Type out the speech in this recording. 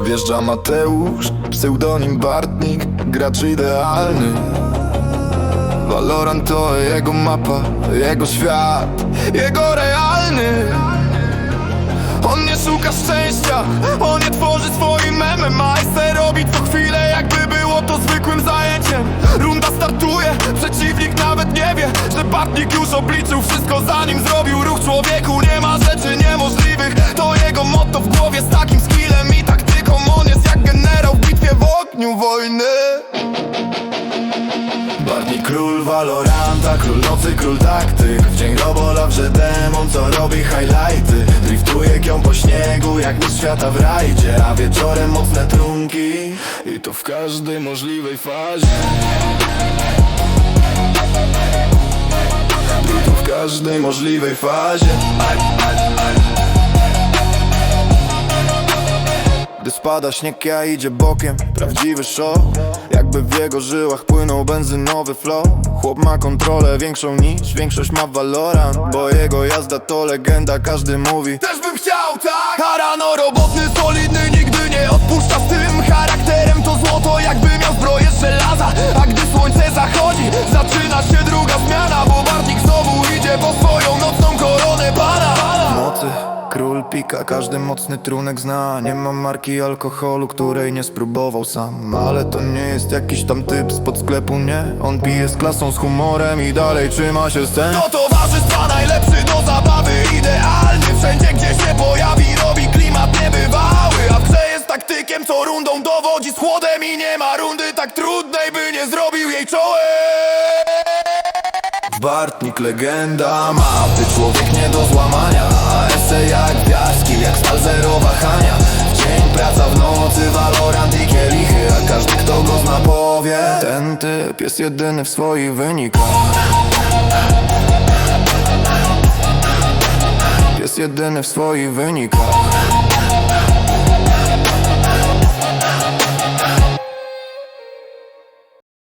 Wjeżdża Mateusz, pseudonim Bartnik Gracz idealny. Valorant to jego mapa, jego świat Jego realny. On nie szuka szczęścia, on nie tworzy swoim memem. Se robi co chwilę, jakby było to zwykłym zajęciem. Runda startuje, przeciwnik nawet nie wie Że Bartnik już obliczył wszystko zanim zrobił ruch człowieku. Nie ma Barney król Valoranta, król nocy, król taktyk. W dzień robola wrze demon, co robi highlighty. Driftuje kią po śniegu, jak mistrz świata w rajdzie. A wieczorem mocne trunki. I to w każdej możliwej fazie. I to w każdej możliwej fazie. Gdy spada śnieg, ja idzie bokiem Prawdziwy show Jakby w jego żyłach płynął benzynowy flow Chłop ma kontrolę większą niż większość ma Valorant Bo jego jazda to legenda, każdy mówi Też bym chciał, tak! Harano robotny, solidny, nigdy nie odpuszcza z tym Król pika, każdy mocny trunek zna. Nie ma marki alkoholu, której nie spróbował sam. Ale to nie jest jakiś tam typ spod sklepu, nie? On pije z klasą, z humorem i dalej trzyma się scen. Do towarzystwa najlepszy do zabawy. Idealny, wszędzie gdzie się pojawi Robi klimat niebywały. A w jest taktykiem, co rundą dowodzi z chłodem I nie ma rundy tak trudnej, by nie czołem Bartnik legenda, mapy człowiek nie do złamania. Ese jak gwiazdki, jak stal zero wahania. Dzień praca w nocy, Valorant i kielichy A każdy kto go zna powie Ten typ jest jedyny w swoich wynikach. Jest jedyny w swoich wynikach